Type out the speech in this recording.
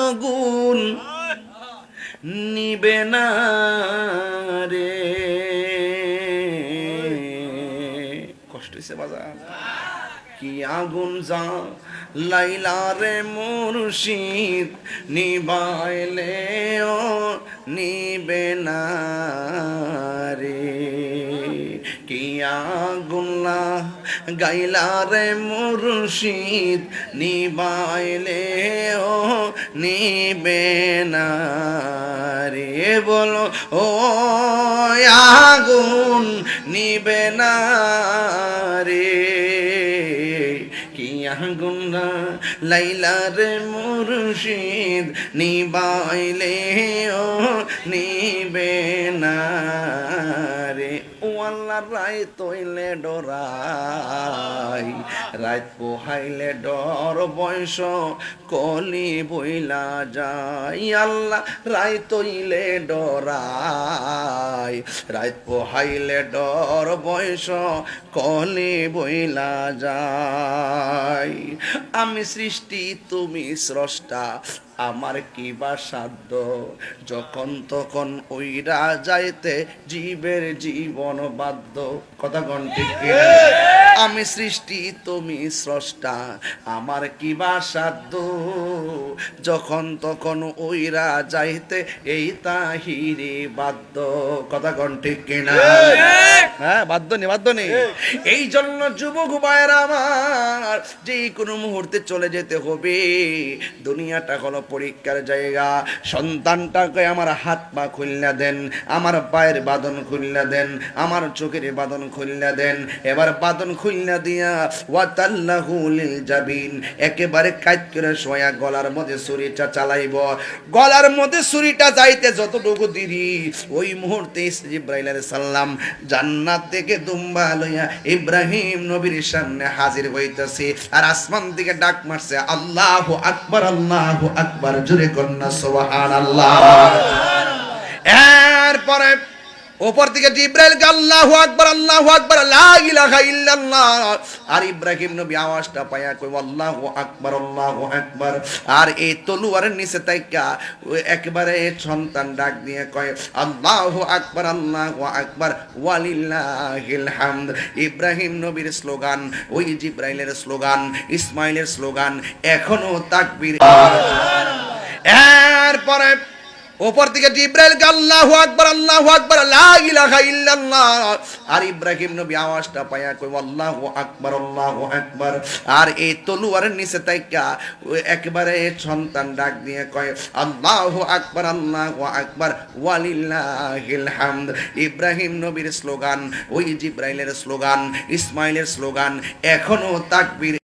আগুন নিবে না রে। কষ্ট হয়েছে বাজার কি আগুন যা লাইলা রে মুর্শিদ নিবাইলে ও নিবে না রে। কি আগুন লা গাইলা রে মুর্শিদ, নিবাইলে ও নিবে না রে বলো, ও আগুন নিবে না রে। কি আগুন না লাইলা রে মুর্শিদ, নিবাইলে ও নিবে না আল্লাহ রায় তৈলে ডরাই। রাত পোহাইলে ডর বয়স কলি বইলা যাই আল্লাহ রায় তৈলে ডরাই। রাত পোহাইলে ডর বয়স কলি বইলা যাই আমি সৃষ্টি, তুমি স্রষ্টা, আমার কি বা সাধ্য? যখন তখন ওইরা যাইতে জীবের জীবন বাধ্য। কথা গন্টি আমি সৃষ্টি, তুমি স্রষ্টা, আমার কি বা সাধ্য? যখন তখন ওইরা যাইতে এই তাহিরে বাধ্য। কথা ঠিক কিনা হ্যাঁ বাধ্য নেই বাধ্য নেই এই জন্য যুবক ভাইয়েরা আমার যে কোনো মুহূর্তে চলে যেতে হবে। দুনিয়াটা হলো পরীক্ষার জায়গা। সন্তানটাকে আমার হাত পা খুললা দেন, আমার পায়ের বাদন খুললা দেন, আমার চোখের বাদন খুললা দেন। এবার বাদন খুললা দিয়া ওয়াতাল্লাহু লিল জাবিন, একেবারে কাজ করে সোয়া গলার মধ্যে ছুরিটা চালাইব। গলার মধ্যে ছুরিটা যাইতে যতটুকু দিরি, ওই মুহূর্তে ইব্রাহিম আলাইহিস সালাম জান্নাত থেকে দুম্বা লইয়া ইব্রাহিম নবীর সামনে হাজির হইতেছে। আর আসমান দিকে ডাক মারছে আল্লাহ আকবর আল্লাহ আকবার। জুড়ে কন্যা সোহান আল্লাহ এরপরে ওপর থেকে জিব্রাইল কে আল্লাহু আকবার আল্লাহু আকবার লা ইলাহা ইল্লাল্লাহ। আর ইব্রাহিম নবী আওয়াজটা পায়া কই আল্লাহু আকবার আল্লাহু আকবার। আর এই তলোয়ারের নিচে তাইকা একবারে সন্তান ডাক দিয়ে কয় আল্লাহু আকবার আল্লাহু আকবার ওয়ালিল্লাহিল হামদ। ইব্রাহিম নবীর স্লোগান ওই জিব্রাইলের স্লোগান ইসমাইলের স্লোগান এখনও তাকবীর। এরপরে ওপর থেকে জিব্রাইল কে আল্লাহু আকবার আল্লাহু আকবার, লা ইলাহা ইল্লাল্লাহ। আর ইব্রাহিম নবী আওয়াজটা পায়া কই আল্লাহু আকবার আল্লাহু আকবার। আর এই তলোয়ারের নিচে তাইকা একবারে সন্তান ডাক দিয়ে কয়, আল্লাহু আকবার আল্লাহু আকবার, ওয়ালিল্লাহিল হামদ। ইব্রাহিম নবীর স্লোগান, ওই জিব্রাইলের স্লোগান, ইসমাইলের স্লোগান, এখনও তাকবীর